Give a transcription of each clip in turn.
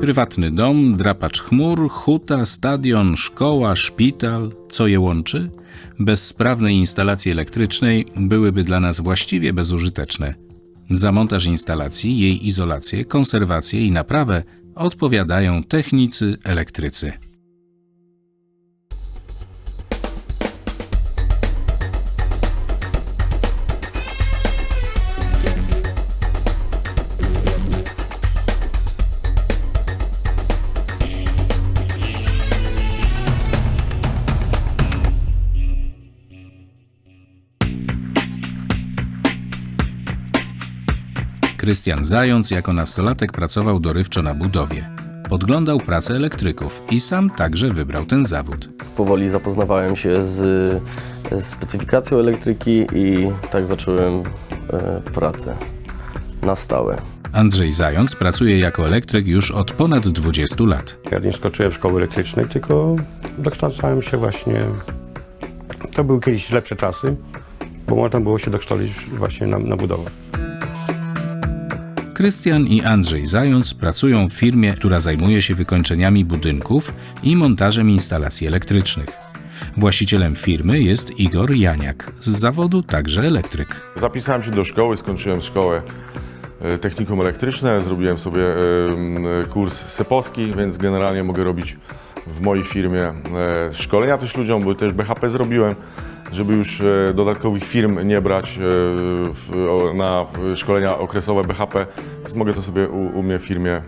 Prywatny dom, drapacz chmur, huta, stadion, szkoła, szpital. Co je łączy? Bez sprawnej instalacji elektrycznej byłyby dla nas właściwie bezużyteczne. Za montaż instalacji, jej izolację, konserwację i naprawę odpowiadają technicy elektrycy. Krystian Zając jako nastolatek pracował dorywczo na budowie. Podglądał pracę elektryków i sam także wybrał ten zawód. Powoli zapoznawałem się z specyfikacją elektryki i tak zacząłem e, pracę na stałe. Andrzej Zając pracuje jako elektryk już od ponad 20 lat. Ja nie skoczyłem w szkoły elektrycznej, tylko dokształcałem się właśnie. To były kiedyś lepsze czasy, bo można było się dokształcić właśnie na, na budowę. Krystian i Andrzej Zając pracują w firmie, która zajmuje się wykończeniami budynków i montażem instalacji elektrycznych. Właścicielem firmy jest Igor Janiak, z zawodu także elektryk. Zapisałem się do szkoły, skończyłem szkołę e, technikum elektryczne, zrobiłem sobie e, kurs sepowski, więc generalnie mogę robić w mojej firmie e, szkolenia też ludziom, bo też BHP zrobiłem, żeby już e, dodatkowych firm nie brać e, na szkolenia okresowe BHP, więc mogę to sobie u, u mnie w firmie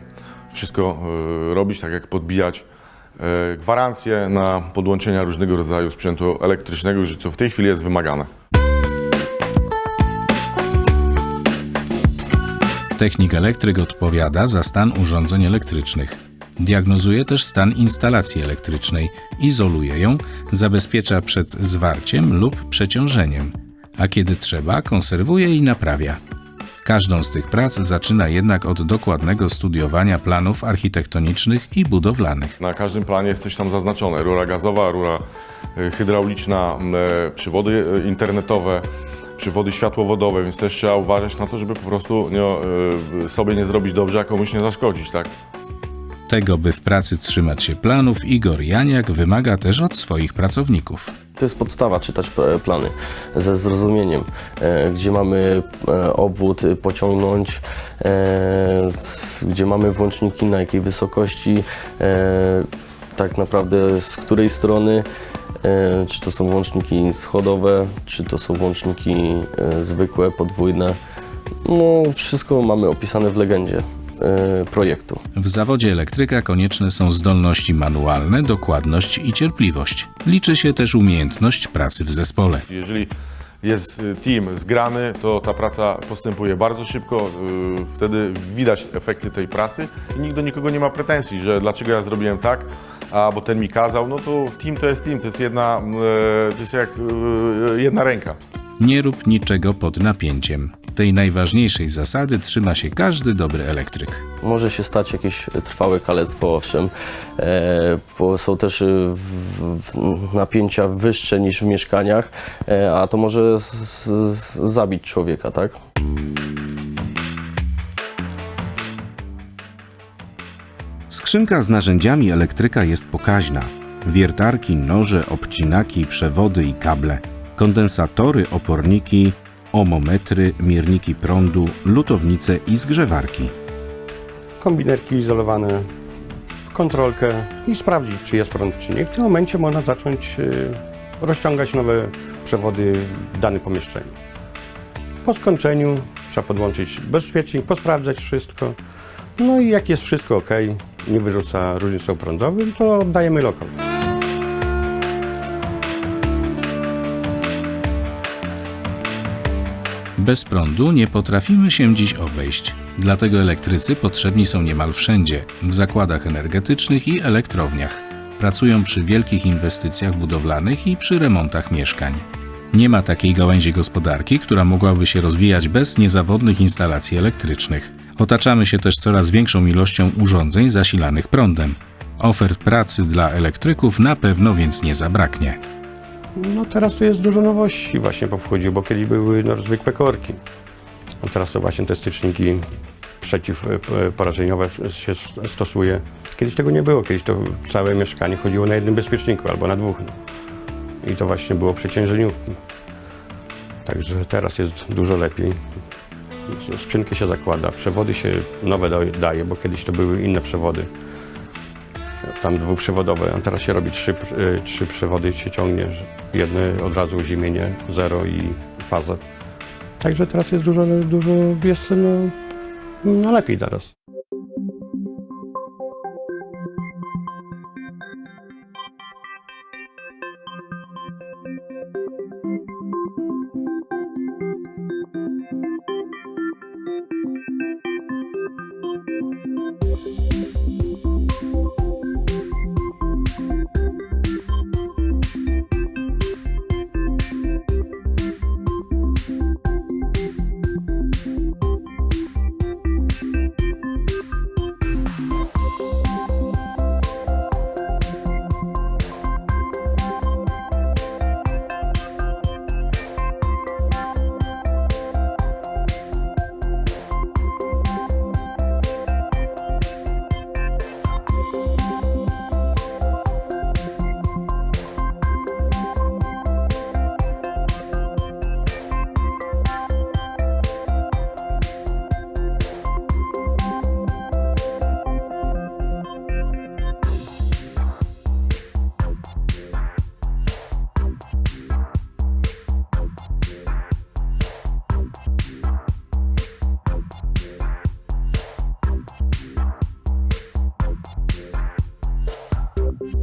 wszystko e, robić, tak jak podbijać gwarancje na podłączenia różnego rodzaju sprzętu elektrycznego, co w tej chwili jest wymagane. Technik elektryk odpowiada za stan urządzeń elektrycznych. Diagnozuje też stan instalacji elektrycznej, izoluje ją, zabezpiecza przed zwarciem lub przeciążeniem, a kiedy trzeba, konserwuje i naprawia. Każdą z tych prac zaczyna jednak od dokładnego studiowania planów architektonicznych i budowlanych. Na każdym planie jest coś tam zaznaczone. Rura gazowa, rura y, hydrauliczna, e, przywody y, internetowe, przywody światłowodowe, więc też trzeba uważać na to, żeby po prostu nie, y, sobie nie zrobić dobrze, a komuś nie zaszkodzić, tak? Tego, by w pracy trzymać się planów, Igor Janiak wymaga też od swoich pracowników. To jest podstawa czytać plany ze zrozumieniem, e, gdzie mamy e, obwód pociągnąć, e, gdzie mamy włączniki, na jakiej wysokości, tak naprawdę z której strony, czy to są włączniki schodowe, czy to są włączniki zwykłe, podwójne. No, wszystko mamy opisane w legendzie projektu. W zawodzie elektryka konieczne są zdolności manualne, dokładność i cierpliwość. Liczy się też umiejętność pracy w zespole. Jeżeli jest y, team zgrany, to ta praca postępuje bardzo szybko, y, wtedy widać efekty tej pracy i nikt do nikogo nie ma pretensji, że dlaczego ja zrobiłem tak, a bo ten mi kazał, no to team to jest team, to jest jedna, to jest jak jedna ręka. Nie rób niczego pod napięciem. Tej najważniejszej zasady trzyma się każdy dobry elektryk. Może się stać jakieś trwałe kalectwo, owszem, e, bo są też e, w, w napięcia wyższe niż w mieszkaniach, e, a to może z, z, zabić człowieka, tak? Skrzynka z narzędziami elektryka jest pokaźna. Wiertarki, noże, obcinaki, przewody i kable, kondensatory, oporniki, omometry, mierniki prądu, lutownice i zgrzewarki. Kombinerki izolowane, kontrolkę i sprawdzić, czy jest prąd, czy nie. W tym momencie można zacząć y, rozciągać nowe przewody w danym pomieszczeniu. Po skończeniu trzeba podłączyć bezpiecznik, posprawdzać wszystko. No i jak jest wszystko ok, nie wyrzuca różnicą prądowym, to oddajemy lokal. Bez prądu nie potrafimy się dziś obejść. Dlatego elektrycy potrzebni są niemal wszędzie w zakładach energetycznych i elektrowniach. Pracują przy wielkich inwestycjach budowlanych i przy remontach mieszkań. Nie ma takiej gałęzi gospodarki, która mogłaby się rozwijać bez niezawodnych instalacji elektrycznych. Otaczamy się też coraz większą ilością urządzeń zasilanych prądem. Ofert pracy dla elektryków na pewno więc nie zabraknie. No teraz tu jest dużo nowości właśnie powchodziło, bo kiedyś były no, zwykłe korki. A teraz to właśnie te styczniki przeciwporażeniowe się stosuje. Kiedyś tego nie było, kiedyś to całe mieszkanie chodziło na jednym bezpieczniku albo na dwóch. No. I to właśnie było przeciężeniówki. Także teraz jest dużo lepiej. Skrzynkę się zakłada, przewody się nowe da- daje, bo kiedyś to były inne przewody. Tam dwuprzewodowe, a teraz się robi trzy, y, trzy przewody się ciągnie. Jedne od razu ziemienie, zero i fazę. Także teraz jest dużo, dużo jest no, no lepiej teraz.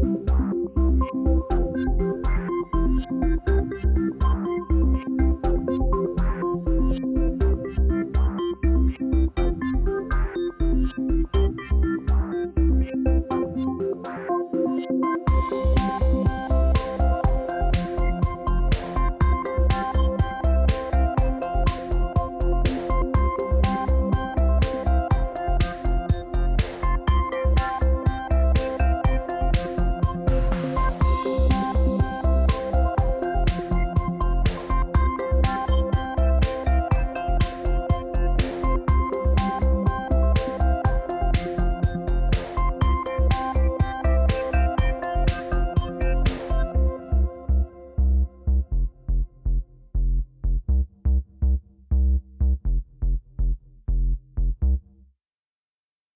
Bye.